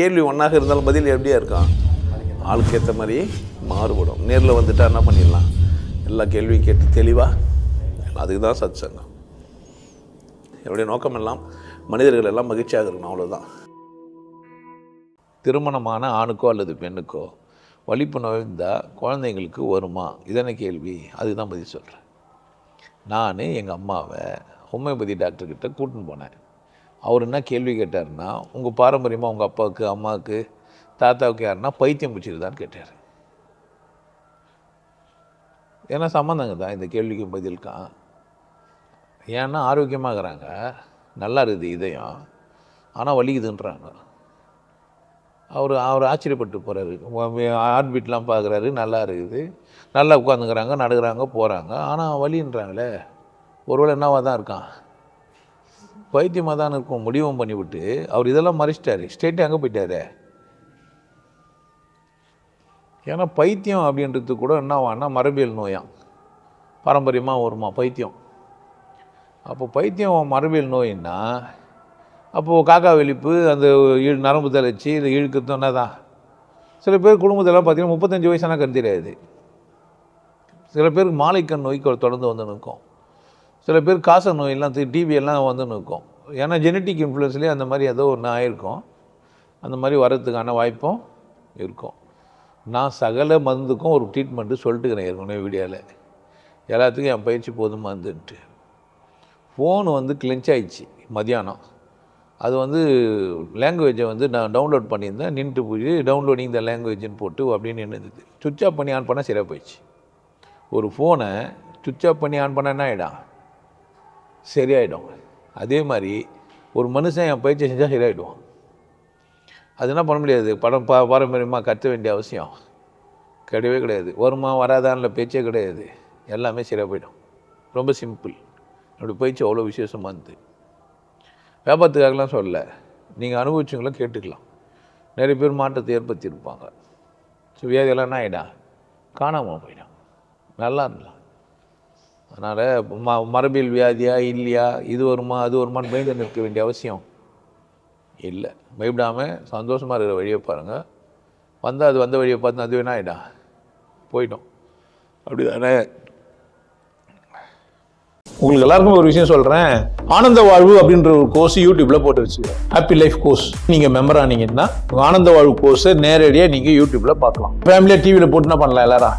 கேள்வி ஒன்றாக இருந்தாலும் பதில் எப்படியா இருக்கான் ஆளுக்கு ஏற்ற மாதிரி மாறுபடும். நேரில் வந்துட்டா என்ன பண்ணிடலாம்? எல்லா கேள்வியும் கேட்டு தெளிவாக அதுக்கு தான் சத் சங்கம் என்னுடைய நோக்கம் எல்லாம் மனிதர்கள் எல்லாம் மகிழ்ச்சியாக இருக்கணும் அவ்வளோதான் திருமணமான ஆணுக்கோ அல்லது பெண்ணுக்கோ வலிப்பு நுழைந்தால் குழந்தைங்களுக்கு வருமா? இதான கேள்வி. அதுதான் பதில் சொல்கிறேன் நான் எங்கள் அம்மாவை ஹோமியோபதி டாக்டர்கிட்ட கூட்டின்னு போனேன். அவர் என்ன கேள்வி கேட்டாருன்னா உங்கள் பாரம்பரியமாக உங்கள் அப்பாவுக்கு அம்மாவுக்கு தாத்தாவுக்கு யாருன்னா பைத்தியம் பிடிச்சிருதான்னு கேட்டார். ஏன்னா சம்மந்தங்க தான். இந்த கேள்விக்கும் பதிலுக்கான் ஏன்னா ஆரோக்கியமாகறாங்க. நல்லா இருக்குது இதயம். ஆனால் வலிக்குதுன்றாங்க. அவர் அவர் ஆச்சரியப்பட்டு போகிறாரு ஹார்ட் பீட்லாம் பார்க்குறாரு நல்லா இருக்குது. நல்லா உட்காந்துக்கிறாங்க நடுக்கிறாங்க போகிறாங்க ஆனால் வலின்றாங்களே. ஒருவேளை என்னவாக தான் இருக்கான். பைத்தியமாக தான் இருக்கும் முடிவும் பண்ணிவிட்டு அவர் இதெல்லாம் மறைச்சிட்டாரு. ஸ்டேட்டே அங்கே போயிட்டாரு. ஏன்னா பைத்தியம் அப்படின்றது கூட என்னவான்னா மரபியல் நோயாம். பாரம்பரியமாக வருமா? பைத்தியம். அப்போ பைத்தியம் மரபியல் நோயின்னா அப்போது காக்கா வெளிப்பு அந்த இழு நரம்பு தலைச்சி இது இழுக்கிறதுனா தான் சில பேர் குடும்பத்தெல்லாம் பார்த்திங்கன்னா முப்பத்தஞ்சு வயசான கண் தெரியாது சில பேருக்கு மாலைக்கண் நோய் தொடர்ந்து வந்து நிற்கும். சில பேர் காச நோயெல்லாம் டிபி எல்லாம் வந்து நிற்கும் ஏன்னா ஜெனட்டிக் இன்ஃப்ளூயன்ஸ்லேயே அந்த மாதிரி ஏதோ ஒன்று ஆயிருக்கும். அந்த மாதிரி வர்றதுக்கான வாய்ப்பும் இருக்கும். நான் சகல மருந்துக்கும் ஒரு ட்ரீட்மெண்ட்டு சொல்லிட்டுக்கிறேன் ஏற்கனவே வீடியோவில் எல்லாத்துக்கும் என் பயிற்சி போதுமாந்துன்ட்டு ஃபோன் வந்து கிளென்ச் ஆயிடுச்சு மதியானம் அது வந்து லாங்குவேஜை வந்து நான் டவுன்லோட் பண்ணியிருந்தேன். நின்றுட்டு போய் டவுன்லோடிங் த லாங்குவேஜ்னு போட்டு அப்படின்னு நின்றுது சுவிட்ச் ஆஃப் பண்ணி ஆன் பண்ணால் சரியாக போயிடுச்சு. ஒரு ஃபோனை சுவிட்ச் ஆஃப் பண்ணி ஆன் பண்ண என்ன ஆகிடும் சரியாயிடும். அதே மாதிரி ஒரு மனுஷன் என் பயிற்சி செஞ்சால் சரியாயிடுவான். அது என்ன பண்ண முடியாது? படம் பா பாரம்பரியமாக கற்ற வேண்டிய அவசியம். கிடையவே கிடையாது. வருமா வராதான்ல பேச்சே கிடையாது. எல்லாமே சரியாக போயிடும். ரொம்ப சிம்பிள். என்னுடைய பயிற்சி அவ்வளோ விசேஷமாக இருந்தது. வியாபாரத்துக்காகலாம் சொல்லல. நீங்கள் அனுபவிச்சவங்களும் கேட்டுக்கலாம். நிறைய பேர் மாற்றத்தை ஏற்படுத்தியிருப்பாங்க. ஸோ வியாதியெல்லாம் என்ன ஆகிடா காணாமல் போயிடும். நல்லா இருந்தலாம் அதனால் ம மரபியல் வியாதியா இல்லையா இது வருமா அது வருமான்னு பயந்து நிற்க வேண்டிய அவசியம் இல்லை. பயப்படாமல் சந்தோஷமாக இருக்கிற வழியை பாருங்கள் வந்தால் அது வந்த வழியை பார்த்து அது வேணா ஆகிடா போயிட்டோம். அப்படி தானே உங்களுக்கு எல்லாருக்கும் ஒரு விஷயம் சொல்கிறேன் ஆனந்த வாழ்வு அப்படின்ற ஒரு கோர்ஸ் யூடியூப்பில் போட்டு வச்சு ஹாப்பி லைஃப் கோர்ஸ் நீங்கள் மெம்பர் ஆனீங்கன்னா ஆனந்த வாழ்வு கோர்ஸை நேரடியாக நீங்கள் யூடியூப்பில் பார்க்கலாம். ஃபேமிலியாக டிவியில் போட்டுனா பண்ணலாம் எல்லாரும்.